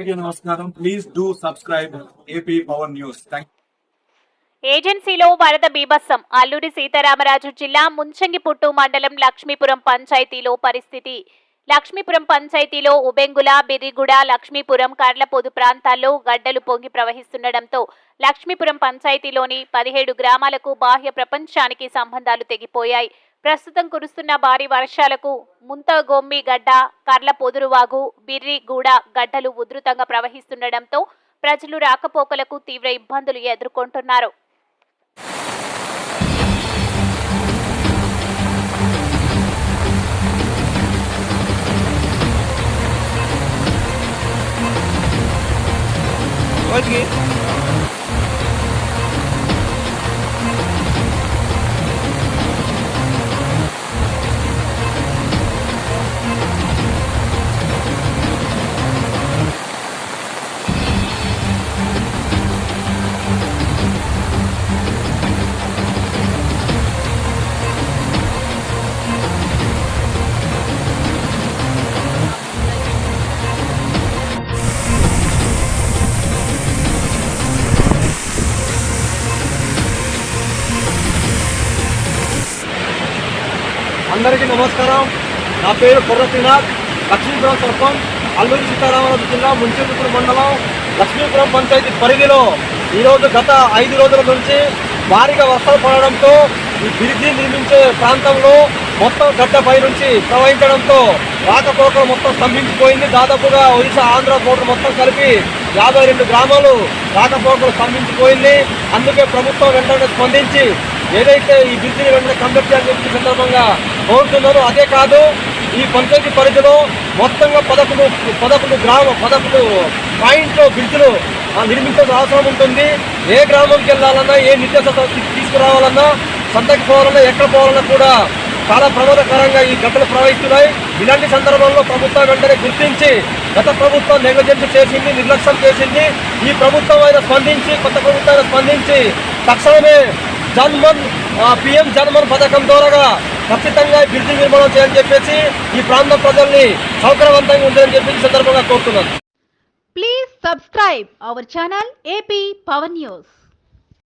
అందరికీ నమస్కారం. Please do subscribe AP power news thank ఏజెన్సీలో వరద బీభత్సం. అల్లూరి సీతారామరాజు జిల్లా ముంచంగిపుట్టు మండలం లక్ష్మీపురం పంచాయతీలో పరిస్థితి. లక్ష్మీపురం పంచాయతీలో ఉబెంగుల బిర్రిగూడ లక్ష్మీపురం కర్లపోదు ప్రాంతాల్లో గడ్డలు పొంగి ప్రవహిస్తుండటంతో లక్ష్మీపురం పంచాయతీలోని పదిహేడు గ్రామాలకు బాహ్య ప్రపంచానికి సంబంధాలు తెగిపోయాయి. ప్రస్తుతం కురుస్తున్న భారీ వర్షాలకు ముంతగొమ్మి గడ్డ కర్ల పొదురువాగు బిర్రిగూడ గడ్డలు ఉధృతంగా ప్రవహిస్తుండటంతో ప్రజలు రాకపోకలకు తీవ్ర ఇబ్బందులు ఎదుర్కొంటున్నారు. అందరికీ నమస్కారం. నా పేరు కుర్ర శ్రీనాథ్. లక్ష్మీపురం సర్పంచ్ అల్లూరి సీతారామరాజు జిల్లా ముంచేపురం మండలం లక్ష్మీపురం పంచాయతీ పరిధిలో ఈరోజు గత ఐదు రోజుల నుంచి భారీగా వర్షాలు పడడంతో ఈ బ్రిడ్జి నిర్మించే ప్రాంతంలో మొత్తం గడ్డపై నుంచి ప్రవహించడంతో రాకపోకలు మొత్తం స్తంభించిపోయింది. దాదాపుగా ఒడిశా ఆంధ్ర బోర్డర్ మొత్తం కలిపి యాభై రెండు గ్రామాలు రాకపోకలు స్తంభించిపోయింది. అందుకే ప్రభుత్వం వెంటనే స్పందించి ఏదైతే ఈ బ్రిడ్జిని వెంటనే కంప్లీట్ చేయాలని సందర్భంగా కోరుతున్నారో అదే కాదు ఈ పంచాయతీ పరిధిలో మొత్తంగా పదకొండు పదకొండు గ్రామ పదకొండు పాయింట్లో బ్రిడ్జ్లు ఆ, నిర్మించాల్సిన అవసరం ఉంటుంది. ఏ గ్రామంకి వెళ్ళాలన్నా ఏ నిర్దేశం తీసుకురావాలన్నా సంతకి పోవాలన్నా ఎక్కడ పోవాలన్నా కూడా చాలా ప్రమాదకరంగా ఈ ఘటనలు ప్రవహిస్తున్నాయి. ఇలాంటి సందర్భంలో ప్రభుత్వం వెంటనే గుర్తించి గత ప్రభుత్వం నెగ్లజెన్స్ చేసింది నిర్లక్ష్యం చేసింది. ఈ ప్రభుత్వం అయినా స్పందించి కొత్త ప్రభుత్వం స్పందించి తక్షణమే జన్మన్ పిఎం జన్మన్ పథకం ద్వారా ఖచ్చితంగా ఈ బ్రిడ్జి నిర్మాణం చేయాలని చెప్పేసి ఈ ప్రాంత ప్రజల్ని సౌకర్యవంతంగా ఉందని చెప్పి సందర్భంగా కోరుతున్నాను. Please subscribe our channel AP Power news